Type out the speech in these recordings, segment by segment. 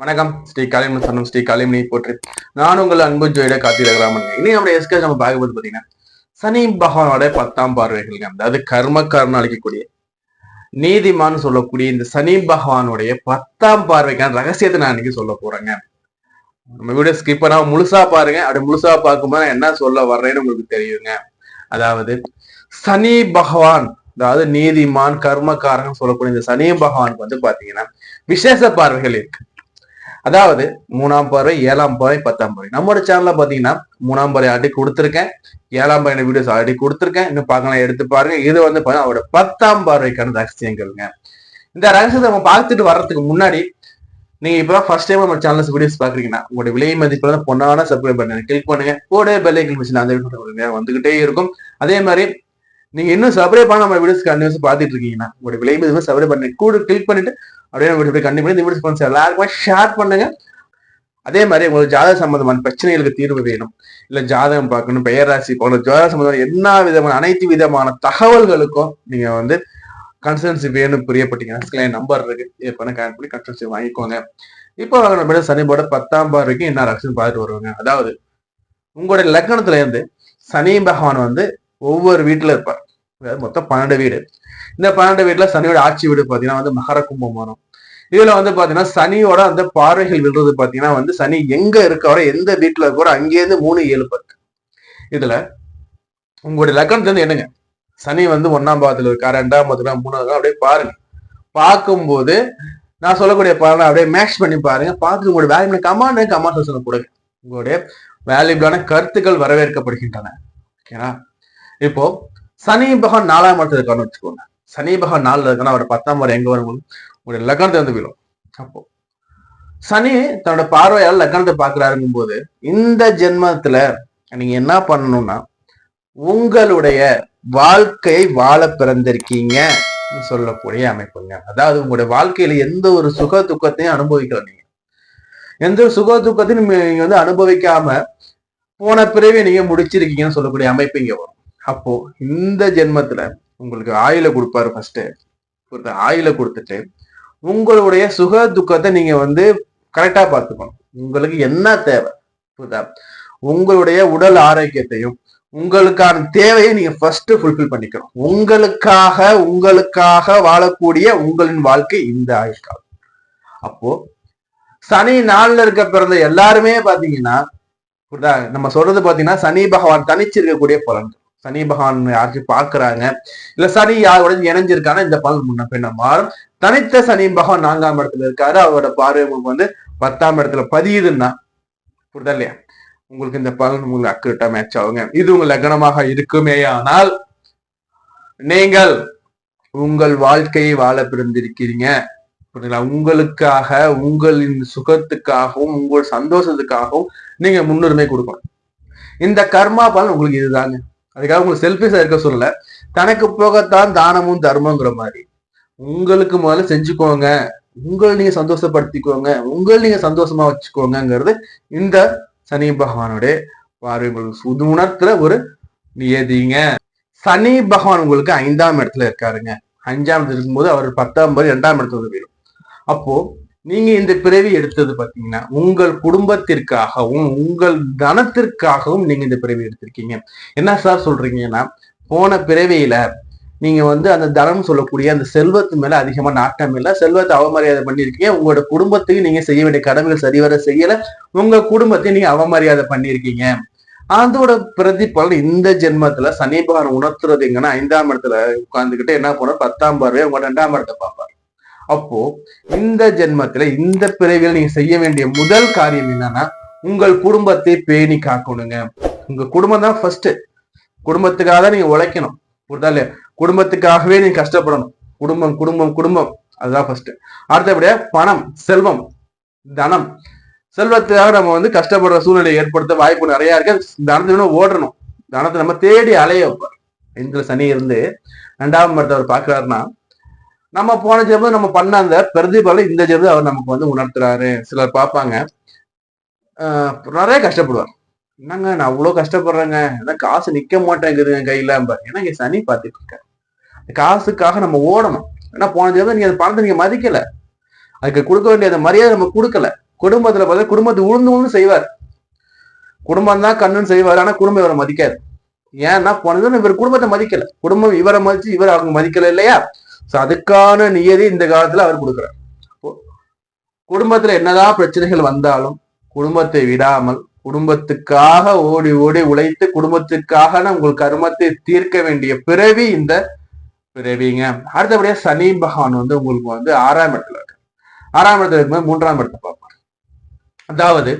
வணக்கம். ஸ்ரீ காளிமணி சொன்னம் ஸ்ரீ காளிமணி போற்று. நான் உங்கள் அன்பு ஜோயிட காத்திரகிராமன் இனி நம்முடைய எஸ்கே நம்ம பார்க்கும்போது பாத்தீங்கன்னா சனி பகவானோட பத்தாம் பார்வைகள் அதாவது கர்மக்காரன் அழைக்கக்கூடிய நீதிமான் சொல்லக்கூடிய இந்த சனி பகவானுடைய பத்தாம் பார்வைக்கான ரகசியத்தை நான் இன்னைக்கு சொல்ல போறேங்க. நம்ம வீடியோ ஸ்கிப் பண்ணாம முழுசா பாருங்க. அப்படி முழுசா பார்க்கும்போது நான் என்ன சொல்ல வர்றேன்னு உங்களுக்கு தெரியுங்க. அதாவது சனி பகவான் அதாவது நீதிமான் கர்மக்காரன் சொல்லக்கூடிய இந்த சனி பகவானுக்கு வந்து பாத்தீங்கன்னா விசேஷ பார்வைகள் இருக்கு. அதாவது மூணாம் பார்வை ஏழாம் பறவை பத்தாம் பறவை நம்மளோட சேனல்ல பாத்தீங்கன்னா மூணாம் பறவை ஆல்ரெடி கொடுத்துருக்கேன். ஏழாம் பறவை வீடியோஸ் ஆல்ரெடி கொடுத்துருக்கேன். இன்னும் பார்க்கலாம் எடுத்து பாருங்க. இது வந்து பாத்தீங்கன்னா அவரோட பத்தாம் பார்வைக்கான ரகசியங்கள்ங்க. இந்த ரகசியத்தை நம்ம பார்த்துட்டு வர்றதுக்கு முன்னாடி நீங்க இப்பதான் ஃபர்ஸ்ட் டைம் நம்ம சேனல்ஸ் வீடியோஸ் பாக்குறீங்கன்னா உங்களுடைய விலை மதிப்புல பொண்ணான சப்ஸ்கிரைப் பண்ணுங்க கிளிக் பண்ணுங்க. கூட பெல்லை கிளிக் மிஷின் அந்த வந்துகிட்டே இருக்கும். அதே மாதிரி நீங்க இன்னும் சப்ரே பண்ண நம்ம வீடியோஸ் கண்டினியூஸ் பார்த்துட்டு இருக்கீங்கன்னா உங்களுடைய விலை மதிப்பு சப்ஸ்கிரைப் பண்ணி கூட கிளிக் பண்ணிட்டு அப்படியே நம்ம வீடியோ இந்த வீடியோஸ் பண்ணி எல்லாருக்குமே ஷேர் பண்ணுங்க. அதே மாதிரி உங்களுக்கு ஜாதக சம்பந்தமான பிரச்சனைகளுக்கு தீர்வு வேணும். இல்லை ஜாதகம் பார்க்கணும் பெயர் ராசி போன்ற ஜாதக சம்பந்தமான எல்லா விதமான அனைத்து விதமான தகவல்களுக்கும் நீங்க வந்து கன்சல்டன்சி வேணும் பிரியப்பட்டீங்கன்னா நம்பர் இருக்கு. இது பண்ண கனெக்ட் பண்ணி கன்சல்டன்சி வாங்கிக்கோங்க. இப்போ நம்ம சனிபோட பத்தாம் பார் வரைக்கும் என்ன ரகசியம் பார்த்துட்டு வருவாங்க? அதாவது உங்களுடைய லக்னத்துல இருந்து சனி பகவான் வந்து ஒவ்வொரு வீட்டுல இருப்பார் அதாவது மொத்தம் பன்னெண்டு வீடு. இந்த பன்னெண்டு வீட்டுல சனியோட ஆட்சி வீடு பாத்தீங்கன்னா வந்து மகர கும்பம் வரும். இதுல வந்து பாத்தீங்கன்னா சனியோட அந்த பார்வைகள் விழுறது பாத்தீங்கன்னா வந்து சனி எங்க இருக்கவரை எந்த வீட்டுல இருக்கோ அங்கேருந்து மூணு ஏழு பத்து. இதுல உங்களுடைய லக்னத்துல இருந்து என்னங்க சனி வந்து ஒன்னாம் பாதத்துல இருக்கா ரெண்டாம் பாதத்துல மூணாவது அப்படியே பாருங்க. பார்க்கும்போது நான் சொல்லக்கூடிய பலனை அப்படியே மேட்ச் பண்ணி பாருங்க. பார்த்துட்டு உங்களுடைய வேல்யூ கமாண்ட் கமாண்ட் கொடுங்க உங்களுடைய வேல்யூபிளான கருத்துக்கள் வரவேற்கப்படுகின்றன. ஓகேனா இப்போ சனி பகவான் நாலாம் இடத்துல இருக்கான்னு வச்சுக்கோங்க. சனி பகவான் இருக்கான்னா அவர் பத்தாம் வரை எங்க வரும்? உங்களுடைய லக்னத்தை வந்து விழும். அப்போ சனி தன்னோட பார்வையால் லக்னத்தை பாக்குறாருங்கும் போது இந்த ஜென்மத்துல நீங்க என்ன பண்ணணும்னா உங்களுடைய வாழ்க்கையை வாழ பிறந்திருக்கீங்க சொல்லக்கூடிய அமைப்புங்க. அதாவது உங்களுடைய வாழ்க்கையில எந்த ஒரு சுக துக்கத்தையும் அனுபவிக்கல நீங்க. எந்த ஒரு சுக துக்கத்தையும் நீங்க வந்து அனுபவிக்காம போன பிறவி நீங்க முடிச்சிருக்கீங்கன்னு சொல்லக்கூடிய அமைப்பு இங்க வரும். அப்போ இந்த ஜென்மத்துல உங்களுக்கு ஆயில கொடுப்பாரு ஃபர்ஸ்ட் ஆயில கொடுத்துட்டு உங்களுடைய சுக துக்கத்தை நீங்க வந்து கரெக்டா பார்த்துக்கணும். உங்களுக்கு என்ன தேவை? புரியுதா? உங்களுடைய உடல் ஆரோக்கியத்தையும் உங்களுக்கான தேவையை நீங்க ஃபர்ஸ்ட் ஃபுல்ஃபில் பண்ணிக்கணும். உங்களுக்காக உங்களுக்காக வாழக்கூடிய உங்களின் வாழ்க்கை இந்த ஆயுட்காலம் அப்போ சனி நாள்ல இருக்க பிறந்த எல்லாருமே பாத்தீங்கன்னா புரியுதா? நம்ம சொல்றது பாத்தீங்கன்னா சனி பகவான் தனிச்சிருக்கக்கூடிய பலன்கள். பலன் சனி பகவான் யாராச்சும் பாக்குறாங்க இல்ல சனி யாரோட இணைஞ்சிருக்கானா இந்த பலன் முன்ன பின்ன மாறும் தனித்த சனி பகவான் நான்காம் இடத்துல இருக்காரு. அவரோட பார்வை உங்களுக்கு வந்து பத்தாம் இடத்துல பதியுதுன்னா புரிதல் இல்லையா? உங்களுக்கு இந்த பலன் உங்களுக்கு அக்குரேட்டா மேட்ச் ஆகுங்க. இது உங்க லக்னமாக இருக்குமே ஆனால் நீங்கள் உங்கள் வாழ்க்கையை வாழ பிறந்திருக்கிறீங்க. புரியுதுங்களா? உங்களுக்காக உங்களின் சுகத்துக்காகவும் உங்கள் சந்தோஷத்துக்காகவும் நீங்க முன்னுரிமை கொடுக்கணும். இந்த கர்மா பலன் உங்களுக்கு இதுதாங்க. அதுக்காக உங்களுக்கு செல்ஃபிஷா இருக்க சொல்லல. தனக்கு போகத்தான் தானமும் தர்மங்கிற மாதிரி. உங்களுக்கு முதல்ல செஞ்சுக்கோங்க. உங்களை நீங்க சந்தோஷப்படுத்திக்கோங்க. உங்களை நீங்க சந்தோஷமா வச்சுக்கோங்கிறது இந்த சனி பகவானுடைய பார்வை உங்களுக்கு உணர்த்துற ஒரு நியதிங்க. சனி பகவான் உங்களுக்கு ஐந்தாம் இடத்துல இருக்காருங்க. அஞ்சாம் இடத்துல இருக்கும்போது அவர் பத்தாம் படி இரண்டாம் இடத்துல போயிடும் அப்போ நீங்க இந்த பிறவி எடுத்தது பாத்தீங்கன்னா உங்கள் குடும்பத்திற்காகவும் உங்கள் தனத்திற்காகவும் நீங்க இந்த பிறவி எடுத்திருக்கீங்க. என்ன சார் சொல்றீங்கன்னா போன பிறவியில நீங்க வந்து அந்த தனம் சொல்லக்கூடிய அந்த செல்வத்து மேல அதிகமா நாட்டம் இல்லை. செல்வத்தை அவமரியாதை பண்ணிருக்கீங்க உங்களோட குடும்பத்துக்கு நீங்க செய்ய வேண்டிய கடமைகள் சரிவர செய்யல. உங்க குடும்பத்தை நீங்க அவமரியாதை பண்ணிருக்கீங்க அதோட பிரதிபலன் இந்த ஜென்மத்துல சனி பகவான் உணர்த்துறது எங்கன்னா ஐந்தாம் இடத்துல உட்கார்ந்துகிட்டு என்ன பண்ண பத்தாம் பார்வையே உங்க ரெண்டாம் இடத்தை பார்ப்பார். அப்போ இந்த ஜென்மத்துல இந்த பிறவியில் நீங்க செய்ய வேண்டிய முதல் காரியம் என்னன்னா உங்கள் குடும்பத்தை பேணி காக்கணுங்க. உங்க குடும்பம் தான் ஃபர்ஸ்ட் குடும்பத்துக்காக தான் நீங்க உழைக்கணும். புரியுதா இல்லையா? குடும்பத்துக்காகவே நீங்க கஷ்டப்படணும். குடும்பம் குடும்பம் குடும்பம். அதுதான் ஃபர்ஸ்ட் அடுத்தபடியா பணம் செல்வம் தனம். செல்வத்துக்காக நம்ம வந்து கஷ்டப்படுற சூழ்நிலை ஏற்படுத்த வாய்ப்பு நிறைய இருக்கு. தனத்தை ஓடணும் தனத்தை நம்ம தேடி அலைய வைப்பார் இந்த சனி இருந்து ரெண்டாம் மரத்தை அவர் பாக்குறாருன்னா நம்ம போன ஜெபம் நம்ம பண்ண அந்த பிரதிபலம் இந்த ஜெபம் அவர் நமக்கு வந்து உணர்த்துறாரு. சிலர் பார்ப்பாங்க. நிறைய கஷ்டப்படுவார். என்னங்க நான் அவ்வளவு கஷ்டப்படுறேங்க. ஏன்னா காசு நிக்க மாட்டேங்குதுங்க கையில. ஏன்னா இங்க சனி பார்த்துட்டு இருக்காரு. காசுக்காக நம்ம ஓடணும். ஏன்னா போன ஜெபம் நீங்க அந்த பணத்தை நீங்க மதிக்கல. அதுக்கு கொடுக்க வேண்டிய அந்த மரியாதை நம்ம கொடுக்கல. குடும்பத்துல பார்த்தா குடும்பத்தை உழுந்து உழுந்து செய்வார். குடும்பம் தான் கண்ணுன்னு செய்வார். ஆனா குடும்பம் இவரை மதிக்காது. ஏன்னா போனது இவர் குடும்பத்தை மதிக்கல. குடும்பம் இவரை மதிச்சு இவர் அவங்க மதிக்கல இல்லையா? சோ அதுக்கான நியதி இந்த காலத்துல அவர் கொடுக்குறார். குடும்பத்துல என்னதான் பிரச்சனைகள் வந்தாலும் குடும்பத்தை விடாமல் குடும்பத்துக்காக ஓடி ஓடி உழைத்து குடும்பத்துக்காக உங்கள் கர்மத்தை தீர்க்க வேண்டிய பிறவி இந்த பிறவிங்க. அடுத்தபடியா சனி பகவான் வந்து உங்களுக்கு வந்து ஆறாம் இடத்துல இருக்கு ஆறாம் இடத்துல இருக்கும்போது மூன்றாம் இடத்தை பார்ப்பார். அதாவது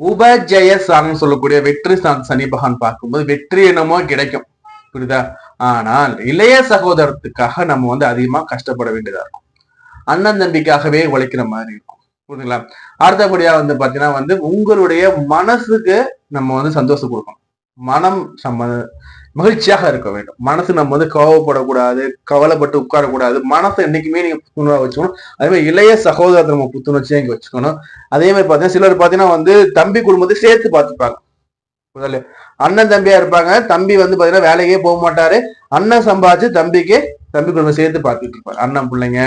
உபஜய சாணம் சொல்லக்கூடிய வெற்றி சார்ந்த சனி பகவான் பார்க்கும்போது வெற்றி என்னமோ கிடைக்கும். புரியுதா? ஆனால் இளைய சகோதரத்துக்காக நம்ம வந்து அதிகமா கஷ்டப்பட வேண்டியதா இருக்கும். அண்ணன் தம்பிக்காகவே உழைக்கிற மாதிரி இருக்கும். புரியுதுங்களா அடுத்தபடியா வந்து பாத்தீங்கன்னா வந்து உங்களுடைய மனசுக்கு நம்ம வந்து சந்தோஷம் கொடுக்கணும். மனம் சம்ம மகிழ்ச்சியாக இருக்க வேண்டும். மனசு நம்ம வந்து கோவப்படக்கூடாது கவலைப்பட்டு உட்காரக்கூடாது. மனசை என்னைக்குமே நீங்க புத்துணர்வா வச்சுக்கணும். அதே மாதிரி இளைய சகோதரத்தை நம்ம புத்துணர்ச்சியா இங்க வச்சுக்கணும். அதே மாதிரி பாத்தீங்கன்னா சிலர் பாத்தீங்கன்னா வந்து தம்பி குடும்பத்தை சேர்த்து பார்த்துப்பாங்க. முதல்ல அண்ணன் தம்பியா இருப்பாங்க. தம்பி வந்து பாத்தீங்கன்னா வேலைக்கே போக மாட்டாரு. அண்ணன் சம்பாதிச்சு தம்பிக்கு தம்பி குடும்பம் சேர்த்து பார்த்துட்டு இருப்பாரு. அண்ணன் பிள்ளைங்க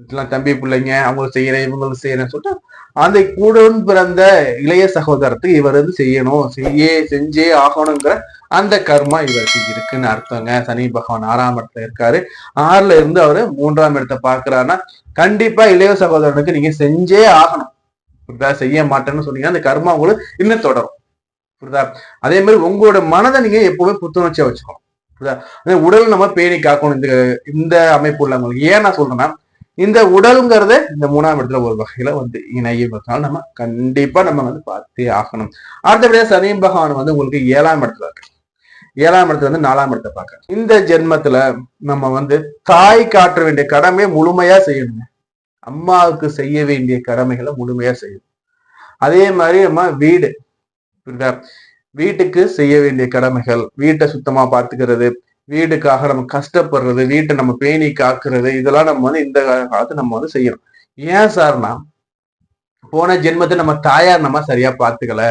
இதெல்லாம் தம்பி பிள்ளைங்க அவங்களுக்கு செய்யறேன் இவங்களுக்கு செய்யறேன்னு சொல்லிட்டு அந்த கூடன் பிறந்த இளைய சகோதரத்துக்கு இவர் வந்து செய்யணும். செய்ய செஞ்சே ஆகணுங்கிற அந்த கர்மா இவருக்கு இருக்குன்னு அர்த்தங்க. சனி பகவான் ஆறாம் இடத்துல இருக்காரு. ஆறுல இருந்து அவரு மூன்றாம் இடத்தை பாக்குறாருன்னா கண்டிப்பா இளைய சகோதரனுக்கு நீங்க செஞ்சே ஆகணும். புரியுதா செய்ய மாட்டேன்னு சொன்னீங்கன்னா அந்த கர்மா உங்களுக்கு இன்னும் தொடரும். புரியுதா? அதே மாதிரி உங்களோட மனதை நீங்க எப்பவுமே புத்துணர்ச்சியா வச்சுக்கணும். புரியுதா? அதே உடல் நம்ம பேணி காக்கணும். இந்த இந்த அமைப்பு உள்ளவங்களுக்கு ஏன் நான் சொல்றேன்னா இந்த உடலுங்கிறத இந்த மூணாம் இடத்துல ஒரு வகையில வந்து இணையும். நம்ம கண்டிப்பா நம்ம வந்து பார்த்தே ஆகணும். அடுத்தபடியா சனி பகவான் வந்து உங்களுக்கு ஏழாம் இடத்துல இருக்கு ஏழாம் இடத்துல வந்து நாலாம் இடத்தை பார்க்க இந்த ஜென்மத்துல நம்ம வந்து தாய் காட்ட வேண்டிய கடமையை முழுமையா செய்யணுங்க. அம்மாவுக்கு செய்ய வேண்டிய கடமைகளை முழுமையா செய்யணும். அதே மாதிரி நம்ம வீடு புரியுதா வீட்டுக்கு செய்ய வேண்டிய கடமைகள் வீட்டை சுத்தமா பாத்துக்கிறது வீடுக்காக நம்ம கஷ்டப்படுறது வீட்டை நம்ம பேணி காக்குறது இதெல்லாம் நம்ம வந்து இந்த காலத்தை நம்ம வந்து செய்யணும். ஏன் சார்னா போன ஜென்மத்தை நம்ம தாயார் நம்ம சரியா பார்த்துக்கல.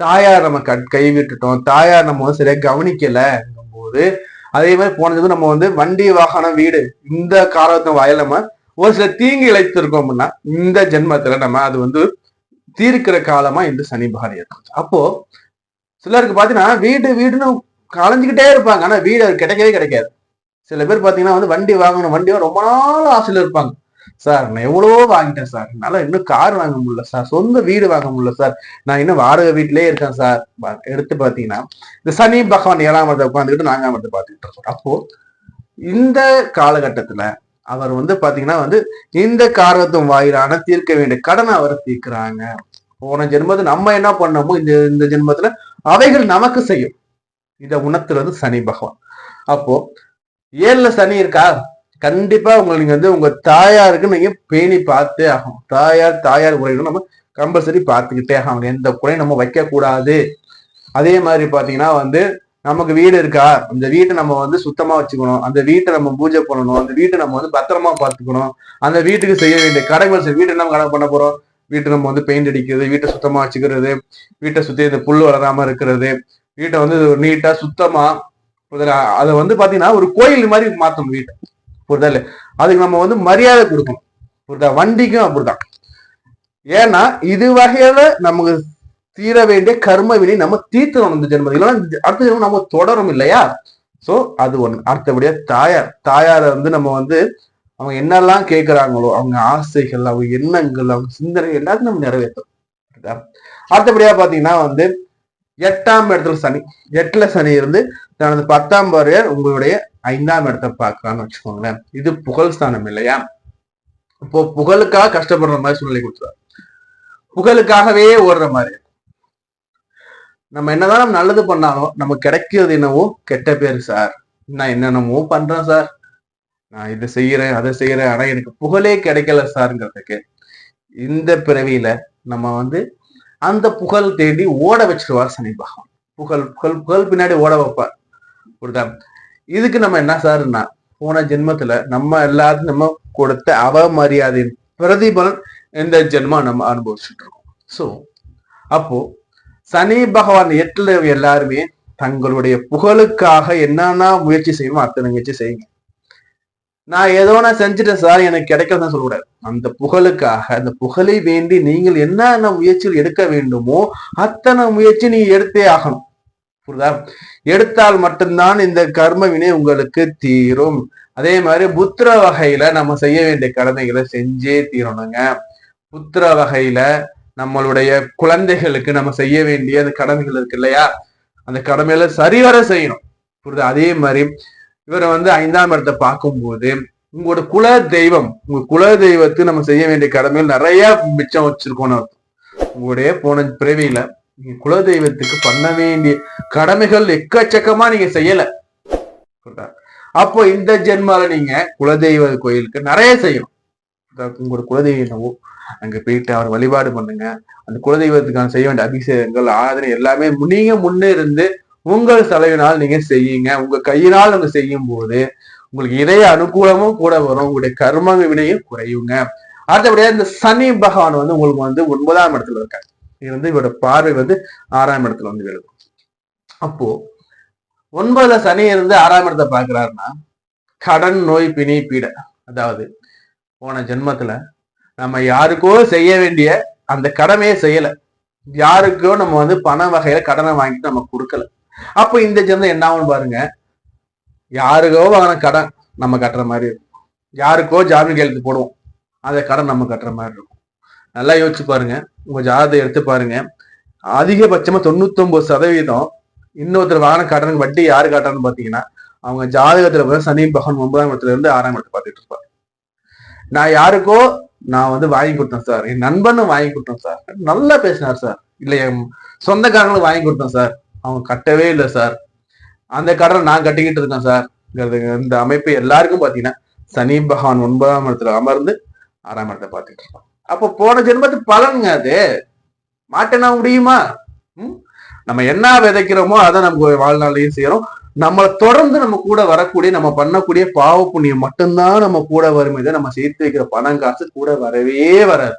தாயார் நம்ம கட் கை விட்டுட்டோம். தாயார் நம்ம வந்து சரியா கவனிக்கலங்கும் போது அதே மாதிரி போனது நம்ம வந்து வண்டி வாகனம் வீடு இந்த காலத்து வாயில நம்ம ஒரு சில தீங்கு இழைத்திருக்கோம் அப்படின்னா இந்த ஜென்மத்துல நம்ம அது வந்து தீர்க்கிற காலமா இந்த சனி பகவான் இருக்கும் அப்போ சிலருக்கு பாத்தீங்கன்னா வீடு வீடுன்னு கலைஞ்சுக்கிட்டே இருப்பாங்க. ஆனா வீடு அது கிடைக்கவே கிடைக்காது. சில பேர் பாத்தீங்கன்னா வந்து வண்டி வாங்கணும். வண்டியோ ரொம்ப நாள் ஆசையில இருப்பாங்க. சார் நான் எவ்வளவோ வாங்கிட்டேன் சார். என்னால இன்னும் கார் வாங்க முடியல சார். சொந்த வீடு வாங்க முடியல சார். நான் இன்னும் வாடகை வீட்டிலே இருக்கேன் சார். பா- எடுத்து பாத்தீங்கன்னா இந்த சனி பகவான் ஏழாம் இடத்தை உட்காந்துக்கிட்டு நான்காம் இடத்தை பார்த்துக்கிட்டு இருக்கோம் அப்போ இந்த காலகட்டத்துல அவர் வந்து பாத்தீங்கன்னா வந்து இந்த காரணத்தும் வாயிலான தீர்க்க வேண்டிய கடனை அவர் தீர்க்கிறாங்க. போன ஜென்மத்தில் நம்ம என்ன பண்ணோமோ இந்த இந்த ஜென்மத்துல அவைகள் நமக்கு செய்யும். இதை உணர்த்துறது சனி பகவான். அப்போ ஏழுல சனி இருக்கா? கண்டிப்பா உங்களை நீங்க வந்து உங்க தாயாருக்கு நீங்க பேணி பார்த்தே ஆகும் தாயார் தாயார் உரைகளும் நம்ம கம்பல்சரி பார்த்துக்கிட்டே ஆகும் எந்த குறையும் நம்ம வைக்க கூடாது அதே மாதிரி பாத்தீங்கன்னா வந்து நமக்கு வீடு இருக்கா? அந்த வீட்டை நம்ம வந்து சுத்தமா வச்சுக்கணும். அந்த வீட்டை நம்ம பூஜை பண்ணணும். அந்த வீட்டை நம்ம வந்து பத்திரமா பார்த்துக்கணும். அந்த வீட்டுக்கு செய்ய வேண்டிய கடைகள் செய்ய வீட்டை நம்ம கடை பண்ண போறோம். வீட்டை நம்ம வந்து பெயிண்ட் அடிக்கிறது வீட்டை சுத்தமா வச்சுக்கிறது வீட்டை சுத்தி இந்த புல் வளராம இருக்கிறது வீட்டை வந்து நீட்டா சுத்தமா அதை வந்து பாத்தீங்கன்னா ஒரு கோயில் மாதிரி மாத்தணும் வீட்டை. புரியுதா இல்ல அதுக்கு நம்ம வந்து மரியாதை கொடுக்கணும். புரியுதா? வண்டிக்கும் அப்படிதான் ஏன்னா இது வகையில நமக்கு தீர வேண்டிய கர்ம வினை நம்ம தீர்த்தணும் இந்த ஜென்மம். இல்லைன்னா அடுத்த ஜென்மம் நம்ம தொடரும் இல்லையா? சோ அது ஒண்ணு. அடுத்தபடியா தாயார். தாயாரை வந்து நம்ம வந்து அவங்க என்னெல்லாம் கேட்கிறாங்களோ அவங்க ஆசைகள் அவங்க எண்ணங்கள் அவங்க சிந்தனை எல்லாத்தையும் நம்ம நிறைவேற்றும் அடுத்தபடியா பாத்தீங்கன்னா வந்து எட்டாம் இடத்துல சனி. எட்டுல சனி இருந்து தனது பத்தாம் வரையர் உங்களுடைய ஐந்தாம் இடத்தை பார்க்கலாம்னு வச்சுக்கோங்களேன். இது புகழ் ஸ்தானம் இல்லையா? இப்போ புகழுக்காக கஷ்டப்படுற மாதிரி சூழ்நிலை கொடுத்துருவாரு. புகழுக்காகவே ஓடுற மாதிரி. நம்ம என்னதான் நம்ம நல்லது பண்ணாலும் நம்ம கிடைக்கிறது என்னவோ கெட்ட பேர் சார். நான் என்னென்னமோ பண்றேன் சார். நான் இதை செய்யறேன் அதை செய்யறேன். ஆனா எனக்கு புகழே கிடைக்கல சார்ங்கிறதுக்கு. இந்த பிறவியில நம்ம வந்து அந்த புகழ் தேடி ஓட வச்சிருவார் சனி பகவான். புகழ் புகழ் புகழ் பின்னாடி ஓட வைப்பார். புரியுதா? இதுக்கு நம்ம என்ன சார்னா போன ஜென்மத்துல நம்ம எல்லாத்தையும் நம்ம கொடுத்த அவமரியாதையின் பிரதிபலன் இந்த ஜென்மா நம்ம அனுபவிச்சுட்டு இருக்கோம். ஸோ அப்போ சனி பகவான் எட்டுல எல்லாருமே தங்களுடைய புகழுக்காக என்னென்ன முயற்சி செய்யணுமோ அத்தனை முயற்சி செய்யுங்க. நான் ஏதோ நான் செஞ்சுட்டேன் சார் எனக்கு கிடைக்கலன்னு சொல்லக்கூடாது அந்த புகழுக்காக அந்த புகழை வேண்டி நீங்கள் என்னென்ன முயற்சிகள் எடுக்க வேண்டுமோ அத்தனை முயற்சி நீ எடுத்தே ஆகணும். புரியுதா? எடுத்தால் மட்டும்தான் இந்த கர்ம வினை உங்களுக்கு தீரும். அதே மாதிரி புத்திர வகையில நம்ம செய்ய வேண்டிய கடமைகளை செஞ்சே தீரணுங்க. புத்திர வகையில நம்மளுடைய குழந்தைகளுக்கு நம்ம செய்ய வேண்டிய அந்த கடமைகள் இருக்கு இல்லையா? அந்த கடமையில சரிவர செய்யணும். புரியுது? அதே மாதிரி இவரை வந்து ஐந்தாம் இடத்தை பார்க்கும்போது உங்களோட குல தெய்வம் உங்க குல தெய்வத்துக்கு நம்ம செய்ய வேண்டிய கடமைகள் நிறைய மிச்சம் வச்சிருக்கோம்னு அர்த்தம். உங்களுடைய போன பிறவியில நீங்க குல தெய்வத்துக்கு பண்ண வேண்டிய கடமைகள் எக்கச்சக்கமா நீங்க செய்யல. அப்போ இந்த ஜென்மால நீங்க குலதெய்வ கோயிலுக்கு நிறைய செய்யணும். உங்களோட குலதெய்வம் என்னவோ அங்க போயிட்டு அவர் வழிபாடு பண்ணுங்க. அந்த குலதெய்வத்துக்கான செய்ய வேண்டிய அபிஷேகங்கள் ஆதரவு எல்லாமே நீங்க முன்னே இருந்து உங்கள் செலவினால் நீங்க செய்யுங்க. உங்க கையினால் நீங்க செய்யும் போது உங்களுக்கு இதய அனுகூலமும் கூட வரும். உங்களுடைய கர்ம வினையும் குறையுங்க. அடுத்தபடியா இந்த சனி பகவான் வந்து உங்களுக்கு வந்து ஒன்பதாம் இடத்துல இருக்காரு. இது வந்து இவரோட பார்வை வந்து ஆறாம் இடத்துல வந்து விழுக்கும் அப்போ ஒன்பதுல சனி இருந்து ஆறாம் இடத்தை பாக்குறாருன்னா கடன் நோய் பிணி பீட. அதாவது போன ஜென்மத்துல நம்ம யாருக்கோ செய்ய வேண்டிய அந்த கடமையை செய்யல. யாருக்கோ நம்ம வந்து பண வகையில கடனை வாங்கிட்டு நம்ம கொடுக்கல. அப்போ இந்த ஜென்மம் என்ன ஆகும்னு பாருங்க. யாருக்கோ வாங்கின கடன் நம்ம கட்டுற மாதிரி இருக்கும். யாருக்கோ ஜாமீன் கையெழுத்து போடுவோம். அந்த கடன் நம்ம கட்டுற மாதிரி இருக்கும். நல்லா யோசிச்சு பாருங்க. உங்க ஜாதகத்தை எடுத்து பாருங்க. அதிகபட்சமா தொண்ணூத்தொன்பது சதவீதம் இன்னொருத்தர் வாங்கின கடன் வட்டி யாரு கட்டுறன்னு பாத்தீங்கன்னா அவங்க ஜாதகத்துல சனி பகவான் ஒன்பதாம் இடத்துல இருந்து ஆறாம் இடத்துல பார்த்துட்டு இருப்பாரு நான் யாருக்கோ நான் வந்து வாங்கி கொடுத்தேன் சார். என் நண்பனும் வாங்கி கொடுத்தேன் சார். நல்லா பேசினார் சார். இல்லை என் சொந்தக்காரங்களும் வாங்கி கொடுத்தேன் சார். அவங்க கட்டவே இல்லை சார். அந்த கடனை நான் கட்டிக்கிட்டு இருக்கேன் சார். இந்த அமைப்பு எல்லாருக்கும் பார்த்தீங்கன்னா சனி பகவான் ஒன்பதாம் இடத்துல அமர்ந்து ஆறாம் இடத்தை பார்த்துட்டு இருப்பான் அப்போ போன ஜென்மத்து பலனுங்க அது. மாட்டேனா முடியுமா? ம்? நம்ம என்ன விதைக்கிறோமோ அதை நம்ம வாழ்நாளையும் செய்யறோம். நம்மளை தொடர்ந்து நம்ம கூட வரக்கூடிய நம்ம பண்ணக்கூடிய பாவ புண்ணியம் மட்டும்தான் நம்ம கூட வரும் இதை நம்ம சேர்த்து வைக்கிற பணம் காசு கூட வரவே வராது.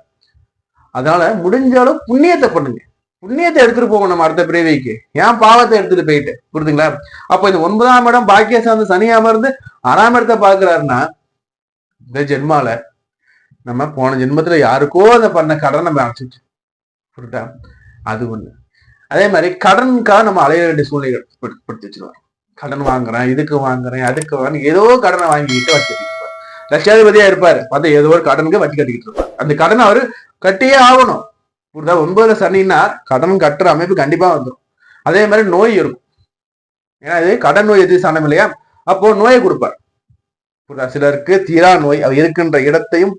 அதனால முடிஞ்ச அளவு புண்ணியத்தை பண்ணுங்க. புண்ணியத்தை எடுத்துட்டு போகணும் நம்ம அடுத்த பிறவிக்கு. ஏன் பாவத்தை எடுத்துட்டு போயிட்டு? புரியுதுங்களா அப்ப இந்த ஒன்பதாம் இடம் பாக்கிய சார்ந்த சனி அமர்ந்து ஆறாம் இடத்தை பாக்குறாருன்னா இந்த ஜென்மால நம்ம போன ஜென்மத்துல யாருக்கோ அதை பண்ண கடன் நம்ம அடைச்சிட்டு புரியுதா? அது ஒண்ணு. அதே மாதிரி கடனுக்காக நம்ம அலைய வேண்டிய சூழ்நிலை படுத்தி வச்சிருவாங்க. கடன் வாங்குறேன் இதுக்கு வாங்குறேன் அதுக்கு வாங்குறேன். ஏதோ கடனை வாங்கிட்டு வச்சுட்டு இருப்பார். லட்சாதிபதியா இருப்பாரு. பார்த்தா ஏதோ ஒரு கடனுக்கு வட்டி கட்டிக்கிட்டு இருப்பார். அந்த கடனை அவரு கட்டியே ஆகணும். புரியுதா ஒன்பதுல சனின்னா கடன் கட்டுற அமைப்பு கண்டிப்பா வந்துடும் அதே மாதிரி நோய் இருக்கும். ஏன்னா இது கடன் நோய் எதிர் சாணம் இல்லையா? அப்போ நோயை கொடுப்பார். புரியுதா சிலருக்கு தீரா நோய் அவர் இருக்கின்ற இடத்தையும்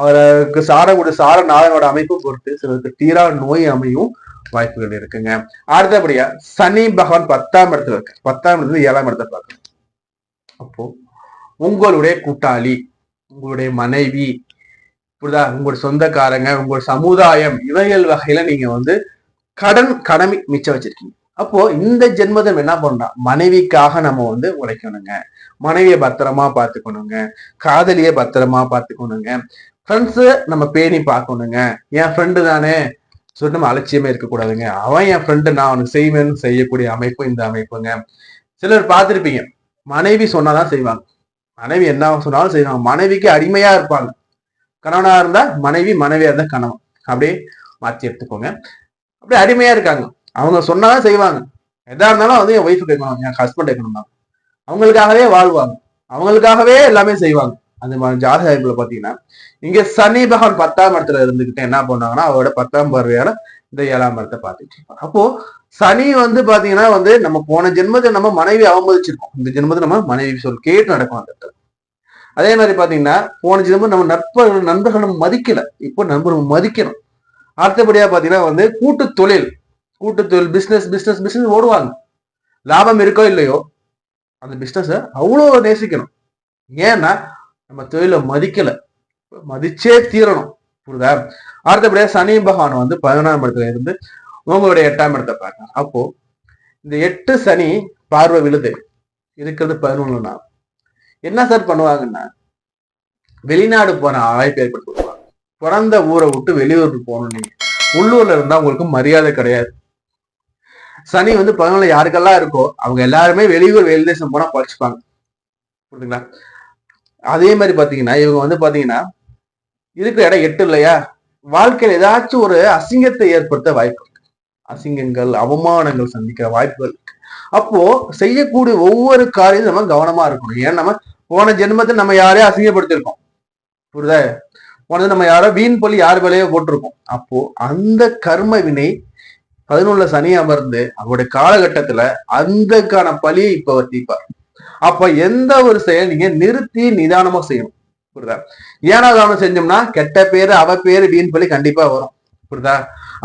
அவருக்கு சாரக்கூடிய சார நாதனோட அமைப்பும் பொறுத்து சிலருக்கு தீரா நோய் அமையும். வாய்ப்புகள் இருக்குங்க. அடுத்தபடியா சனி பகவான் பத்தாம் இடத்துல இருக்கு பத்தாம் இடத்துல ஏழாம் இடத்தை பார்க்கணும். அப்போ உங்களுடைய கூட்டாளி உங்களுடைய மனைவி புரியுதா? உங்களுடைய சொந்தக்காரங்க உங்களுடைய சமுதாயம் இவைகள் வகையில நீங்க வந்து கடன் கடமை மிச்சம் வச்சிருக்கீங்க. அப்போ இந்த ஜென்மதம் என்ன பண்றோம் மனைவிக்காக நம்ம வந்து உழைக்கணுங்க. மனைவியை பத்திரமா பார்த்துக்கணுங்க. காதலியை பத்திரமா பார்த்துக்கணுங்க. ஃப்ரெண்ட்ஸு நம்ம பேணி பார்க்கணுங்க. என் ஃப்ரெண்டு தானே? சொல்லிட்டு நம்ம அலட்சியமே இருக்கக்கூடாதுங்க. அவன் என் ஃப்ரெண்டு நான் அவனுக்கு செய்வேன்னு செய்யக்கூடிய அமைப்பு இந்த அமைப்புங்க. சிலர் பார்த்துருப்பீங்க. மனைவி சொன்னாதான் செய்வாங்க. மனைவி என்ன சொன்னாலும் செய்வாங்க. மனைவிக்கு அடிமையா இருப்பாங்க. கணவனா இருந்தா மனைவி மனைவியா இருந்தா கணவன். அப்படியே மாற்றி எடுத்துக்கோங்க. அப்படியே அடிமையா இருக்காங்க. அவங்க சொன்னாதான் செய்வாங்க. எதா இருந்தாலும் வந்து என் ஒய்ஃபு கேட்கணும் என் ஹஸ்பண்ட் கேட்கணும் தான் அவங்களுக்காகவே வாழ்வாங்க. அவங்களுக்காகவே எல்லாமே செய்வாங்க. அந்த மாதிரி ஜாதக அமைப்புல பாத்தீங்கன்னா இங்க சனி பகவான் பத்தாம் இடத்துல இருந்துகிட்டு என்ன பண்ணாங்கன்னா அவரோட பத்தாம் பார்வையால இந்த ஏழாம் இடத்தை பார்த்துட்டு இருப்பாங்க அப்போ சனி வந்து பாத்தீங்கன்னா வந்து நம்ம போன ஜென்மத்தை நம்ம மனைவி அவமதிச்சிருக்கோம். இந்த ஜென்மத்தை நம்ம மனைவி சொல் கேட்டு நடக்கும் அந்த இடத்துல. அதே மாதிரி பாத்தீங்கன்னா போன ஜென்மம் நம்ம நட்பர்கள் நண்பர்கள் நம்ம மதிக்கல. இப்போ நண்பர்கள் மதிக்கணும். அடுத்தபடியா பாத்தீங்கன்னா வந்து கூட்டு தொழில். கூட்டு தொழில் பிசினஸ் பிசினஸ் பிசினஸ் ஓடுவாங்க. லாபம் இருக்கோ இல்லையோ அந்த பிசினஸ அவ்வளோ நேசிக்கணும். ஏன்னா நம்ம தொழிலை மதிக்கல. மதிச்சே தீரணும். புரியுதா? அடுத்தபடியா சனி பகவான் வந்து பதினொன்றாம் இடத்துல இருந்து உங்களுடைய எட்டாம் இடத்தை பார்க்கணும் அப்போ இந்த எட்டு சனி பார்வை விழுது. இருக்கிறது பதினொன்றுனா என்ன சார் பண்ணுவாங்கன்னா வெளிநாடு போன வாய்ப்பு ஏற்படுத்தி கொடுப்பாங்க. பிறந்த ஊரை விட்டு வெளியூருக்கு போகணும் நீங்க. உள்ளூர்ல இருந்தா உங்களுக்கு மரியாதை கிடையாது. சனி வந்து பதினொன்று யாருக்கெல்லாம் இருக்கோ அவங்க எல்லாருமே வெளியூர் வெளிதேசம் போனா பழிச்சுப்பாங்க புரியுதுங்களா? அதே மாதிரி பாத்தீங்கன்னா இவங்க வந்து பாத்தீங்கன்னா இருக்கிற இடம் எட்டு இல்லையா? வாழ்க்கையில ஏதாச்சும் ஒரு அசிங்கத்தை ஏற்படுத்த வாய்ப்பு இருக்கு. அசிங்கங்கள் அவமானங்கள் சந்திக்கிற வாய்ப்புகள் இருக்கு. அப்போ செய்யக்கூடிய ஒவ்வொரு காரியம் நம்ம கவனமா இருக்கணும். ஏன்னா நம்ம போன ஜென்மத்தை நம்ம யாரையும் அசிங்கப்படுத்திருக்கோம் புரியுதா? போனது நம்ம யாரோ வீண் பள்ளி யார் வேலையோ போட்டிருக்கோம். அப்போ அந்த கர்ம வினை பதினொன்னுல சனி அமர்ந்து அவருடைய காலகட்டத்துல அந்தக்கான பழியை இப்ப வர்த்திப்பார் அப்ப எந்த ஒரு செயல் நீங்க நிறுத்தி நிதானமா செய்யணும். புரியுதா? ஏனா தானம் செஞ்சோம்னா கெட்ட பேரு அவ பேரு வீண் பலி கண்டிப்பா வரும். புரியுதா?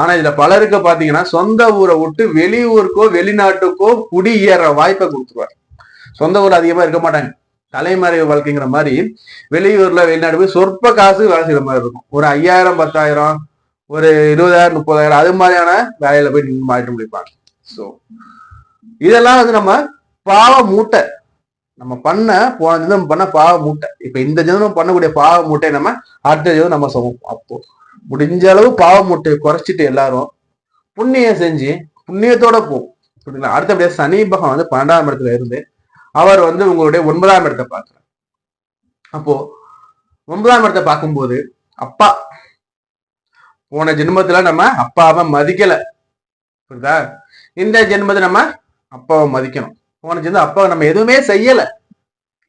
ஆனா இதுல பலருக்கு பாத்தீங்கன்னா சொந்த ஊரை விட்டு வெளியூருக்கோ வெளிநாட்டுக்கோ குடியேற வாய்ப்பை கொடுத்துருவார். சொந்த ஊர் அதிகமா இருக்க மாட்டாங்க. தலைமறைவு வாழ்க்கைங்கிற மாதிரி வெளியூர்ல வெளிநாடு போய் சொற்ப காசு வேலை செய்யற மாதிரி இருக்கும். ஒரு ஐயாயிரம் பத்தாயிரம் ஒரு இருபதாயிரம் முப்பதாயிரம் அது மாதிரியான வேலையில போய் மாறிட்டு முடிப்பாங்க. ஸோ இதெல்லாம் வந்து நம்ம பாவ மூட்டை நம்ம பண்ண போன ஜென்மம் பண்ண பாவ மூட்டை. இப்ப இந்த ஜென்மம் பண்ணக்கூடிய பாவ மூட்டை நம்ம அடுத்த ஜென்மம் நம்ம சமைப்போம் அப்போ முடிஞ்ச அளவு பாவ மூட்டையை குறைச்சிட்டு எல்லாரும் புண்ணியம் செஞ்சு புண்ணியத்தோட போகும் புரியுங்களா அடுத்தபடியா சனி பகவான் வந்து பன்னெண்டாம் இடத்துல இருந்து அவர் வந்து உங்களுடைய ஒன்பதாம் இடத்தை பார்க்கிறார். அப்போ ஒன்பதாம் இடத்தை பார்க்கும்போது அப்பா போன ஜென்மத்துல நம்ம அப்பாவை மதிக்கல. புரியுதா? இந்த ஜென்மத்தை நம்ம அப்பாவை மதிக்கணும். போன ஜென்மம் அப்பாவை நம்ம எதுவுமே செய்யல.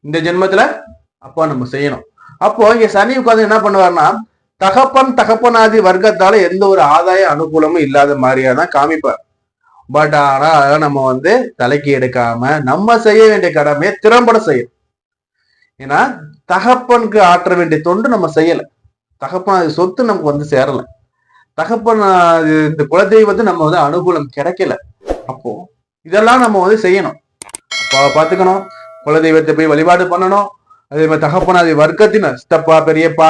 இந்த ஜென்மத்துல அப்பா நம்ம செய்யணும். அப்போ இங்க சனி உட்கார்ந்து என்ன பண்ணுவார்னா தகப்பன் தகப்பனாதி வர்க்கத்தால எந்த ஒரு ஆதாய அனுகூலமும் இல்லாத மாதிரியா தான் காமிப்பார். பட் ஆனா நம்ம வந்து தலைக்கு எடுக்காம நம்ம செய்ய வேண்டிய கடமையை திறம்பட செய்யணும். ஏன்னா தகப்பனுக்கு ஆற்ற வேண்டிய தொண்டு நம்ம செய்யல. தகப்பன் சொத்து நமக்கு வந்து சேரல. தகப்பன் இந்த குலதெய்வத்தை நம்ம வந்து அனுகூலம் கிடைக்கல. அப்போ இதெல்லாம் நம்ம வந்து செய்யணும். பார்த்துக்கணும். குலதெய்வத்தை போய் வழிபாடு பண்ணணும். அதே மாதிரி தகப்பனாதி வர்க்கத்தினர் சித்தப்பா பெரியப்பா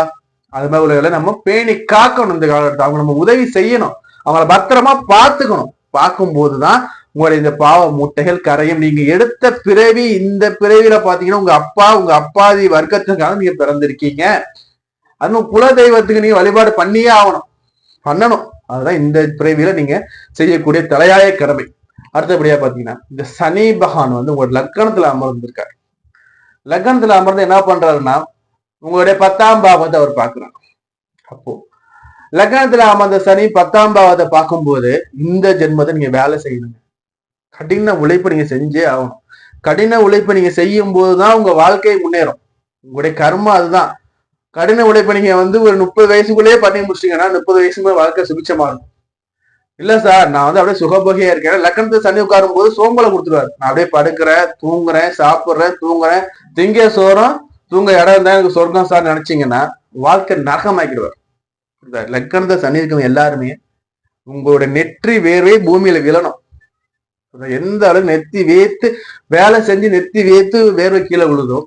அது மாதிரி உள்ளவர்களை நம்ம பேணி காக்கணும் இந்த காலகட்டத்தை அவங்க நம்ம உதவி செய்யணும். அவங்கள பத்திரமா பார்த்துக்கணும். பார்க்கும்போதுதான் உங்களுடைய இந்த பாவ முட்டைகள் கரையும் நீங்க எடுத்த பிறவி இந்த பிறவியில பாத்தீங்கன்னா உங்க அப்பா உங்க அப்பாதி வர்க்கத்துக்காக நீங்க பிறந்திருக்கீங்க. அதுவும் குல தெய்வத்துக்கு நீங்க வழிபாடு பண்ணியே ஆகணும். பண்ணணும். அதுதான் இந்த பிறவியில நீங்க செய்யக்கூடிய தலையாய கடமை. அடுத்தபடியா பாத்தீங்கன்னா இந்த சனி பகவான் வந்து உங்களோட லக்கணத்துல அமர்ந்திருக்காரு. லக்கணத்துல அமர்ந்து என்ன பண்றாருன்னா உங்களுடைய பத்தாம் பாவத்தை அவர் பார்க்கிறார். அப்போ லக்னத்துல அமர்ந்த சனி பத்தாம் பாவத்தை பார்க்கும்போது இந்த ஜென்மத்தை நீங்க வேலை செய்யணுங்க. கடின உழைப்பு நீங்க செஞ்சே ஆகணும். கடின உழைப்பு நீங்க செய்யும் போதுதான் உங்க வாழ்க்கை முன்னேறும். உங்களுடைய கர்மம் அதுதான். கடின உழைப்பு நீங்க வந்து ஒரு முப்பது வயசுக்குள்ளேயே பண்ணி முடிச்சிட்டீங்கன்னா முப்பது வயசுமே வாழ்க்கை சுபிச்சமா இருக்கும். இல்ல சார் நான் வந்து அப்படியே சுகபோகியா இருக்கேன். லக்கணத்துல சனி உட்காரும் போது சோம்பலை கொடுத்துருவாரு. நான் அப்படியே படுக்கிறேன் தூங்குறேன் சாப்பிடுறேன் தூங்குறேன். திங்க சோறும் தூங்க இடம் தான் எனக்கு சொர்க்கம் சார் நினைச்சீங்கன்னா வாழ்க்கை நரகமாக்கிடுவார். இந்த லக்கணத்தை சனி இருக்கவங்க எல்லாருமே உங்களோட நெற்றி வேர்வை பூமியில விழணும். எந்த அளவு நெத்தி வேத்து வேலை செஞ்சு நெத்தி வேத்து வேர்வை கீழே விழுதோ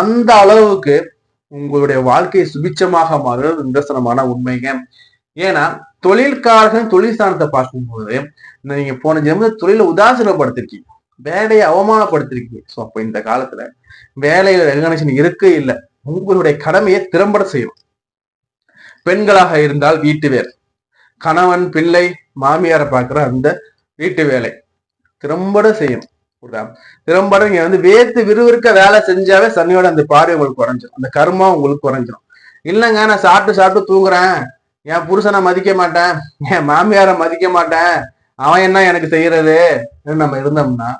அந்த அளவுக்கு உங்களுடைய வாழ்க்கை சுபிச்சமாக மாறுறது நிதர்சனமான உண்மைங்க. ஏன்னா தொழில்காரர்கள் தொழில் ஸ்தானத்தை பார்க்கும்போது நீங்க போன ஜென்ம தொழிலை உதாசீனப்படுத்திருக்கீங்க. வேலையை அவமானப்படுத்திருக்கீங்க. ஸோ அப்போ இந்த காலத்துல வேலையில ரெகனேஷன் இருக்கு இல்லை. உங்களுடைய கடமையை திறம்பட செய்யணும். பெண்களாக இருந்தால் வீட்டு வேலை. கணவன் பிள்ளை மாமியாரை பார்க்குற அந்த வீட்டு வேலை. திறம்பட செய்யணும். திறம்பட நீங்க வந்து வேத்து விறுவிறுக்க வேலை செஞ்சாவே சனியோட அந்த பார்வை உங்களுக்கு குறைஞ்சிடும் அந்த கர்மா உங்களுக்கு குறைஞ்சிரும். இல்லைங்க நான் சாப்பிட்டு சாப்பிட்டு தூங்குறேன். என் புருஷனை மதிக்க மாட்டேன் என் மாமியாரை மதிக்க மாட்டேன். அவன் என்ன எனக்கு செய்யறது? நம்ம இருந்தோம்னா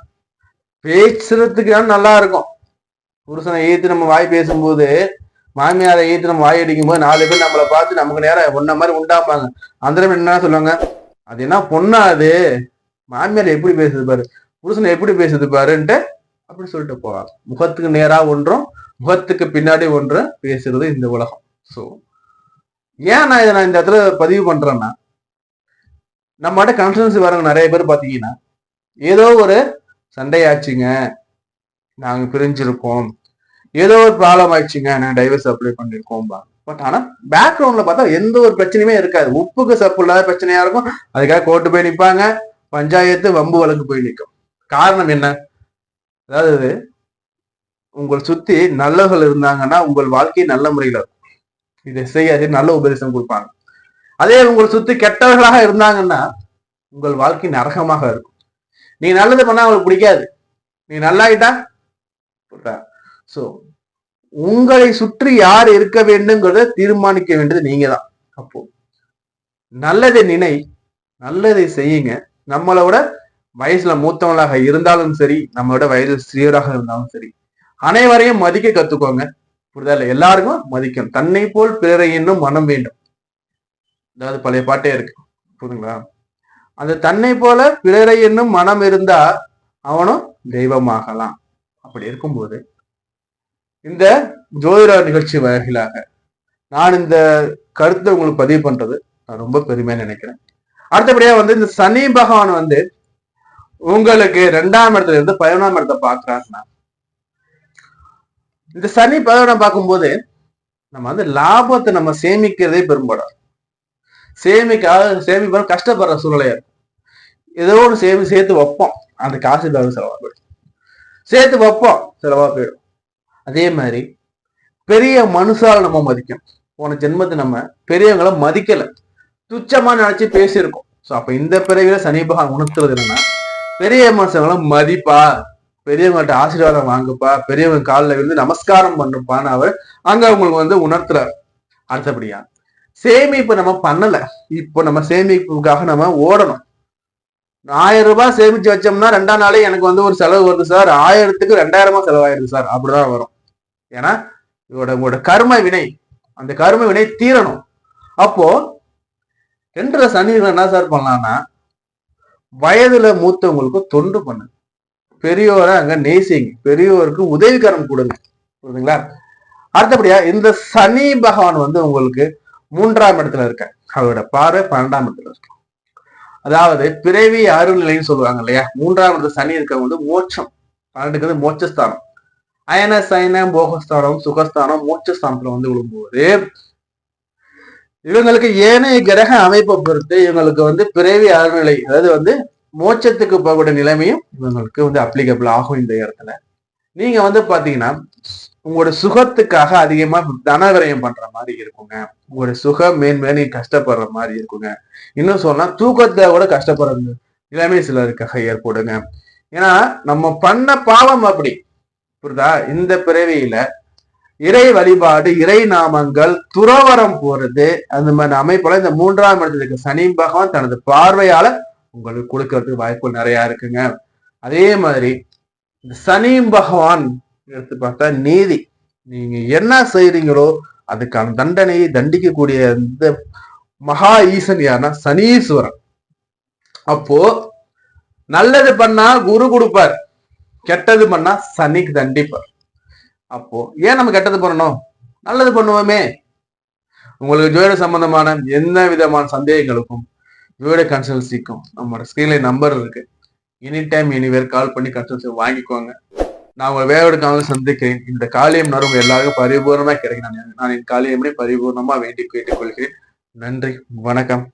பேசுறதுக்கு நல்லா இருக்கும். புருஷனை ஏத்து நம்ம வாய் பேசும்போது மாமியாரை ஏத்து நம்ம வாய் அடிக்கும் போது நாலு பேர் நம்மளை பார்த்து நமக்கு நேரம் ஒன்ன மாதிரி உண்டாப்பாங்க. அந்த என்ன சொல்லுவாங்க? அது என்ன பொண்ணா அது? மாமியார் எப்படி பேசுது பாரு? புருஷனை எப்படி பேசுது பாருன்ட்டு அப்படி சொல்லிட்டு போவாங்க முகத்துக்கு நேரா ஒன்றும் முகத்துக்கு பின்னாடி ஒன்றும் பேசுறது இந்த உலகம். ஸோ ஏன் நான் இதை நான் இந்த இடத்துல பதிவு பண்றேன்னா நம்மகிட்ட கன்சல்டன்சி வரவங்க நிறைய பேர் பார்த்தீங்கன்னா ஏதோ ஒரு சண்டையாச்சுங்க நாங்கள் பிரிஞ்சிருக்கோம். ஏதோ ஒரு ப்ராப்ளம் ஆயிடுச்சுங்க நான் டைவர்ஸ் அப்ளை பண்ணியிருக்கோம் பட் ஆனால் பேக்ரவுண்டில் பார்த்தா எந்த ஒரு பிரச்சனையுமே இருக்காது. உப்புக்கு சப்பு இல்லாத பிரச்சனையா இருக்கும். அதுக்காக கோர்ட்டு போய் நிற்பாங்க பஞ்சாயத்து வம்பு வழக்கு போய் நிற்கும் காரணம் என்ன? அதாவது உங்களை சுற்றி நல்லவர்கள் இருந்தாங்கன்னா உங்கள் வாழ்க்கை நல்ல முறையில் இருக்கும். இதை செய்யாது நல்ல உபதேசம் கொடுப்பாங்க. அதே உங்களை சுத்தி கெட்டவர்களாக இருந்தாங்கன்னா உங்கள் வாழ்க்கை நரகமாக இருக்கும். நீ நல்லது பண்ணா அவங்களுக்கு பிடிக்காது. நீ நல்லாயிட்டா ஸோ உங்களை சுற்றி யார் இருக்க வேண்டும்ங்கிறத தீர்மானிக்க வேண்டியது நீங்க தான் அப்போ நல்லதை நினை நல்லதை செய்யுங்க. நம்மளோட வயசுல மூத்தவங்களாக இருந்தாலும் சரி நம்மளோட வயதில் சிறியவராக இருந்தாலும் சரி அனைவரையும் மதிக்க கத்துக்கோங்க. புரிதா? எல்லாருக்கும் மதிக்கணும். தன்னை போல் பிறரை இன்னும் மனம் வேண்டும். அதாவது பழைய பாட்டே இருக்கு. புரியுதுங்களா அந்த தன்னை போல பிறரை என்னும் மனம் இருந்தா அவனும் தெய்வமாகலாம். அப்படி இருக்கும்போது இந்த ஜோதிட நிகழ்ச்சி வகையிலாக நான் இந்த கருத்தை உங்களுக்கு பதிவு பண்றது நான் ரொம்ப பெருமையா நினைக்கிறேன். அடுத்தபடியா வந்து இந்த சனி பகவான் வந்து உங்களுக்கு ரெண்டாம் இடத்துல இருந்து பதினொன்றாம் இடத்தை பாக்குறாருன்னா இந்த சனி பதினொன்றாம் பார்க்கும்போது நம்ம வந்து லாபத்தை நம்ம சேமிக்கிறதே பெரும்படம் சேமிக்க சேமிப்பாலும் கஷ்டப்படுற சூழ்நிலையா இருக்கும் ஏதோ ஒன்று சேமி சேர்த்து வைப்போம். அந்த காசு இல்லாத செலவாக போயிடும். சேர்த்து வைப்போம். செலவாக போயிடும். அதே மாதிரி பெரிய மனுஷால் நம்ம மதிக்கணும். போன ஜென்மத்தை நம்ம பெரியவங்களை மதிக்கலை. துச்சமாக நினச்சி பேசியிருக்கோம். ஸோ அப்போ இந்த பிறவியில் சனி பகவான் உணர்த்துறது என்னன்னா பெரிய மனுஷங்களை மதிப்பா. பெரியவங்கள்ட்ட ஆசீர்வாதம் வாங்குப்பா பெரியவங்க காலில் விழுந்து நமஸ்காரம் பண்ணுப்பான்னு அவர் அங்க அவங்களுக்கு வந்து உணர்த்துறார். அடுத்தபடியா சேமிப்பு நம்ம பண்ணல. இப்போ நம்ம சேமிப்புக்காக நம்ம ஓடணும். ஆயிரம் ரூபாய் சேமிச்சு வச்சோம்னா ரெண்டாம் நாளே எனக்கு வந்து ஒரு செலவு வருது சார். ஆயிரத்துக்கு ரெண்டாயிரமா செலவாயிருது சார். அப்படிதான் வரும். ஏன்னா இதோட உங்களோட கர்ம வினை அந்த கர்ம வினை தீரணும். அப்போ ரெண்டரை சனிகள் என்ன சார் பண்ணலாம்னா வயதுல மூத்தவங்களுக்கு தொண்டு பண்ணு. பெரியோரை அங்க நேசிங்க. பெரியோருக்கு உதவிகரம் கொடுங்க. புரியுதுங்களா? அடுத்தபடியா இந்த சனி பகவான் வந்து உங்களுக்கு மூன்றாம் இடத்துல இருக்க அவரோட பார்வை பன்னெண்டாம் இடத்துல இருக்கு. அதாவது பிறவி அருள்நிலைன்னு சொல்லுவாங்க இல்லையா? மூன்றாம் இடத்துல சனி இருக்கவங்க வந்து மோட்சம். பன்னெண்டுக்கு வந்து மோட்சஸ்தானம். அயன சயன போகஸ்தானம் சுகஸ்தானம் மோட்சஸ்தானத்துல வந்து விழும்போது இவங்களுக்கு ஏனைய கிரக அமைப்பை பொறுத்து இவங்களுக்கு வந்து பிறவி அருள்நிலை அதாவது வந்து மோட்சத்துக்கு போகக்கூடிய நிலைமையும் இவங்களுக்கு வந்து அப்ளிகபிள் ஆகும் இந்த இடத்துல. நீங்க வந்து பாத்தீங்கன்னா உங்களோட சுகத்துக்காக அதிகமா தன விரயம் பண்ற மாதிரி இருக்குங்க. உங்களோட சுகம் மேன்மே நீங்க கஷ்டப்படுற மாதிரி இருக்குங்க. இன்னும் சொன்னா தூக்கத்தை கூட கஷ்டப்படுற நிலைமை சிலருக்காக ஏற்படுங்க. ஏன்னா நம்ம பண்ண பாவம் அப்படி. புரியுதா? இந்த பிறவியில இறை வழிபாடு இறை நாமங்கள் துறவரம் போறது அந்த மாதிரி அமைப்புல இந்த மூன்றாம் இடத்துல இருக்க சனி பகவான் தனது பார்வையால உங்களுக்கு கொடுக்கறதுக்கு வாய்ப்புகள் நிறைய இருக்குங்க. அதே மாதிரி சனி பகவான் எடுத்து பார்த்தா நீதி. நீங்க என்ன செய்றீங்களோ அதுக்கான தண்டனையை தண்டிக்கக்கூடிய இந்த மகா ஈசன் யாருன்னா சனீஸ்வரன். அப்போ நல்லது பண்ணா குரு கொடுப்பார். கெட்டது பண்ணா சனிக்கு தண்டிப்பார். அப்போ ஏன் நம்ம கெட்டது பண்ணணும்? நல்லது பண்ணுவோமே. உங்களுக்கு ஜோதிட சம்பந்தமான எந்த விதமான சந்தேகங்களுக்கும் ஜோதிட கன்சல்சிக்கும் நம்மளோட ஸ்கிரீன்ல நம்பர் இருக்கு. எனி டைம் எனிவேர் கால் பண்ணி கன்சல்சி வாங்கிக்கோங்க. நான் உங்களை வேறோட காலம் சந்திக்கிறேன். இந்த காலியம் நரும் எல்லாருக்கும் பரிபூர்ணமா கிடைக்கும் நான் என் காலியமே பரிபூர்ணமா வேண்டி கேட்டுக்கொள்கிறேன் நன்றி. வணக்கம்.